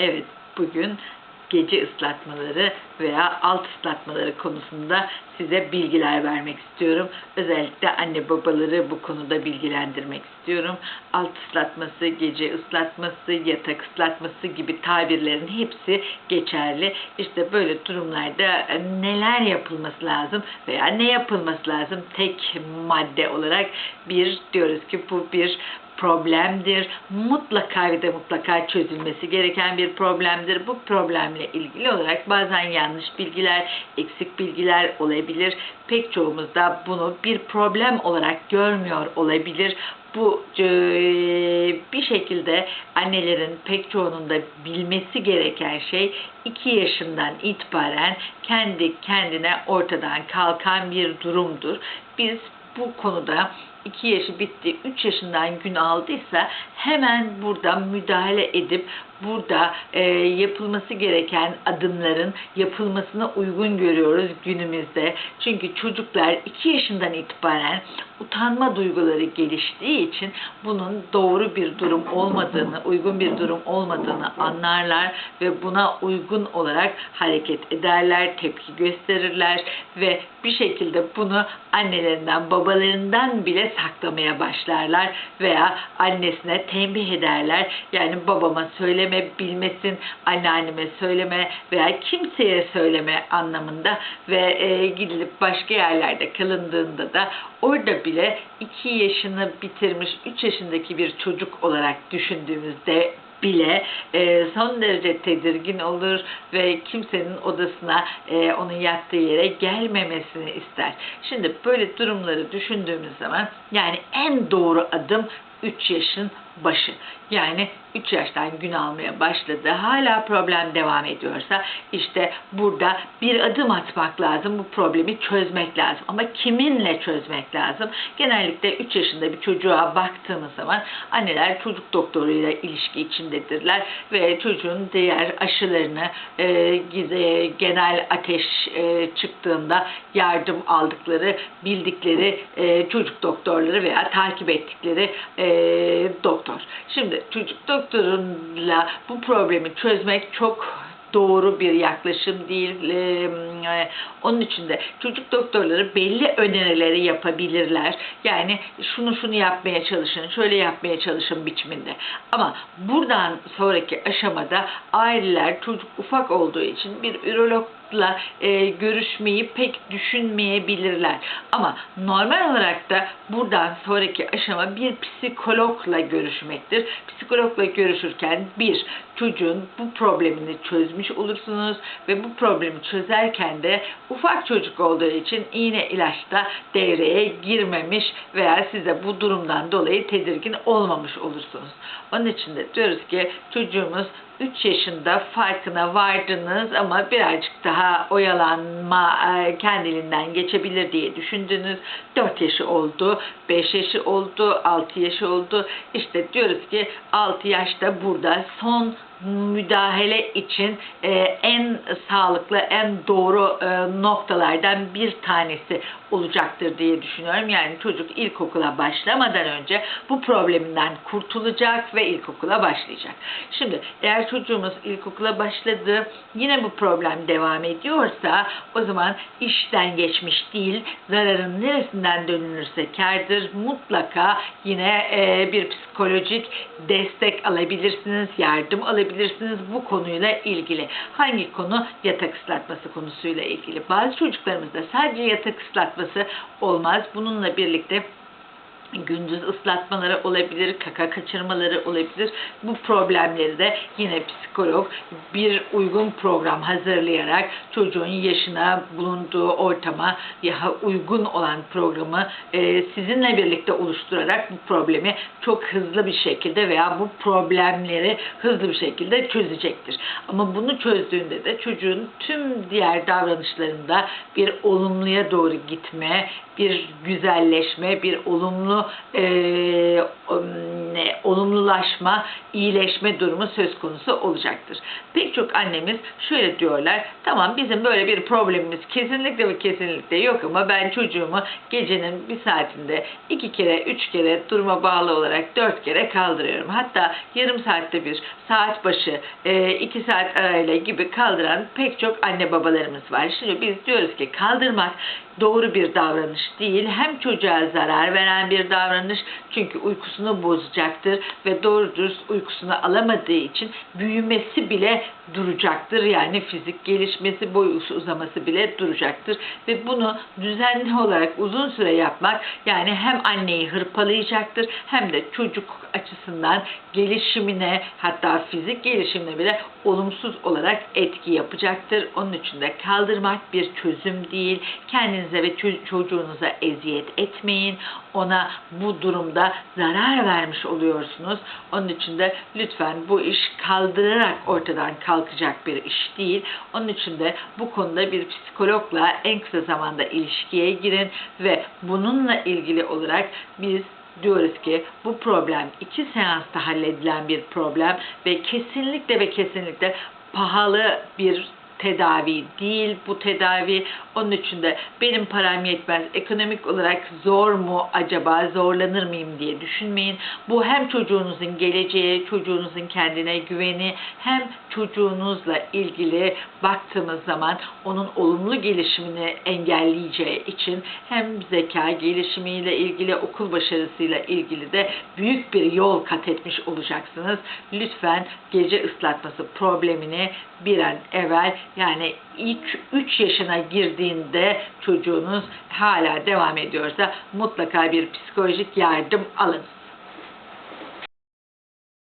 Evet, bugün gece ıslatmaları veya alt ıslatmaları konusunda size bilgiler vermek istiyorum. Özellikle anne babaları bu konuda bilgilendirmek istiyorum. Alt ıslatması, gece ıslatması, yatak ıslatması gibi tabirlerin hepsi geçerli. İşte böyle durumlarda neler yapılması lazım veya ne yapılması lazım tek madde olarak bir diyoruz ki bu bir problemdir. Mutlaka ve de mutlaka çözülmesi gereken bir problemdir. Bu problemle ilgili olarak bazen yanlış bilgiler, eksik bilgiler olabilir. Pek çoğumuz da bunu bir problem olarak görmüyor olabilir. Bu e, bir şekilde annelerin pek çoğunun da bilmesi gereken şey 2 yaşından itibaren kendi kendine ortadan kalkan bir durumdur. Biz bu konuda 2 yaşı bitti, 3 yaşından gün aldıysa hemen burada müdahale edip burada e, yapılması gereken adımların yapılmasına uygun görüyoruz günümüzde. Çünkü çocuklar 2 yaşından itibaren utanma duyguları geliştiği için bunun doğru bir durum olmadığını, uygun bir durum olmadığını anlarlar ve buna uygun olarak hareket ederler, tepki gösterirler ve bir şekilde bunu annelerinden, babalarından bile saklamaya başlarlar veya annesine tembih ederler. Yani babama söyleme, bilmesin, anneanneme söyleme veya kimseye söyleme anlamında ve e, gidilip başka yerlerde kalındığında da orada bile 2 yaşını bitirmiş 3 yaşındaki bir çocuk olarak düşündüğümüzde bile e, son derece tedirgin olur ve kimsenin odasına e, onun yattığı yere gelmemesini ister. Şimdi böyle durumları düşündüğümüz zaman yani en doğru adım 3 yaşın başı. Yani 3 yaştan gün almaya başladı. Hala problem devam ediyorsa işte burada bir adım atmak lazım. Bu problemi çözmek lazım. Ama kiminle çözmek lazım? Genellikle 3 yaşında bir çocuğa baktığımız zaman anneler çocuk doktoruyla ilişki içindedirler ve çocuğun diğer aşılarını e, genel ateş e, çıktığında yardım aldıkları, bildikleri e, çocuk doktorları veya takip ettikleri e, doktor. Şimdi çocuk doktoruyla bu problemi çözmek çok doğru bir yaklaşım değil. Ee, onun için de çocuk doktorları belli önerileri yapabilirler. Yani şunu şunu yapmaya çalışın, şöyle yapmaya çalışın biçiminde. Ama buradan sonraki aşamada aileler çocuk ufak olduğu için bir ürolog psikologla e, görüşmeyi pek düşünmeyebilirler. Ama normal olarak da buradan sonraki aşama bir psikologla görüşmektir. Psikologla görüşürken bir çocuğun bu problemini çözmüş olursunuz ve bu problemi çözerken de ufak çocuk olduğu için iğne ilaçta devreye girmemiş veya size bu durumdan dolayı tedirgin olmamış olursunuz. Onun için de diyoruz ki çocuğumuz 3 yaşında farkına vardınız ama birazcık daha oyalanma e, kendiliğinden geçebilir diye düşündünüz. 4 yaşı oldu, 5 yaşı oldu, 6 yaşı oldu. İşte diyoruz ki 6 yaşta burada son müdahale için e, en sağlıklı, en doğru e, noktalardan bir tanesi olacaktır diye düşünüyorum. Yani çocuk ilkokula başlamadan önce bu probleminden kurtulacak ve ilkokula başlayacak. Şimdi eğer çocuğumuz ilkokula başladı, yine bu problem devam ediyorsa o zaman işten geçmiş değil, zararın neresinden dönülürse kardır. Mutlaka yine e, bir psikolojik destek alabilirsiniz, yardım alabilirsiniz bu konuyla ilgili. Hangi konu? Yatak ıslatması konusuyla ilgili. Bazı çocuklarımızda sadece yatak ıslatması olmaz. Bununla birlikte gündüz ıslatmaları olabilir, kaka kaçırmaları olabilir. Bu problemleri de yine psikolog bir uygun program hazırlayarak çocuğun yaşına, bulunduğu ortama ya uygun olan programı e, sizinle birlikte oluşturarak bu problemi çok hızlı bir şekilde veya bu problemleri hızlı bir şekilde çözecektir. Ama bunu çözdüğünde de çocuğun tüm diğer davranışlarında bir olumluya doğru gitme, bir güzelleşme, bir olumlu e, ne, olumlulaşma, iyileşme durumu söz konusu olacaktır. Pek çok annemiz şöyle diyorlar, tamam bizim böyle bir problemimiz kesinlikle ve kesinlikle yok ama ben çocuğumu gecenin bir saatinde iki kere, üç kere duruma bağlı olarak dört kere kaldırıyorum. Hatta yarım saatte bir, saat başı, e, iki saat arayla gibi kaldıran pek çok anne babalarımız var. Şimdi biz diyoruz ki kaldırmak doğru bir davranış değil. Hem çocuğa zarar veren bir davranış çünkü uykusunu bozacaktır ve doğru dürüst uykusunu alamadığı için büyümesi bile duracaktır. Yani fizik gelişmesi, boy uzaması bile duracaktır. Ve bunu düzenli olarak uzun süre yapmak yani hem anneyi hırpalayacaktır hem de çocuk açısından gelişimine hatta fizik gelişimine bile olumsuz olarak etki yapacaktır. Onun için de kaldırmak bir çözüm değil. Kendinize ve ço- çocuğunuza eziyet etmeyin. Ona bu durumda zarar vermiş oluyorsunuz. Onun için de lütfen bu iş kaldırarak ortadan kalkacak bir iş değil. Onun için de bu konuda bir psikologla en kısa zamanda ilişkiye girin ve bununla ilgili olarak biz diyoruz ki bu problem iki seansta halledilen bir problem ve kesinlikle ve kesinlikle pahalı bir tedavi değil bu tedavi. Onun için de benim param yetmez, ekonomik olarak zor mu acaba, zorlanır mıyım diye düşünmeyin. Bu hem çocuğunuzun geleceği, çocuğunuzun kendine güveni, hem çocuğunuzla ilgili baktığımız zaman onun olumlu gelişimini engelleyeceği için hem zeka gelişimiyle ilgili, okul başarısıyla ilgili de büyük bir yol kat etmiş olacaksınız. Lütfen gece ıslatması problemini bir an evvel yani 3 yaşına girdiğinde çocuğunuz hala devam ediyorsa mutlaka bir psikolojik yardım alın.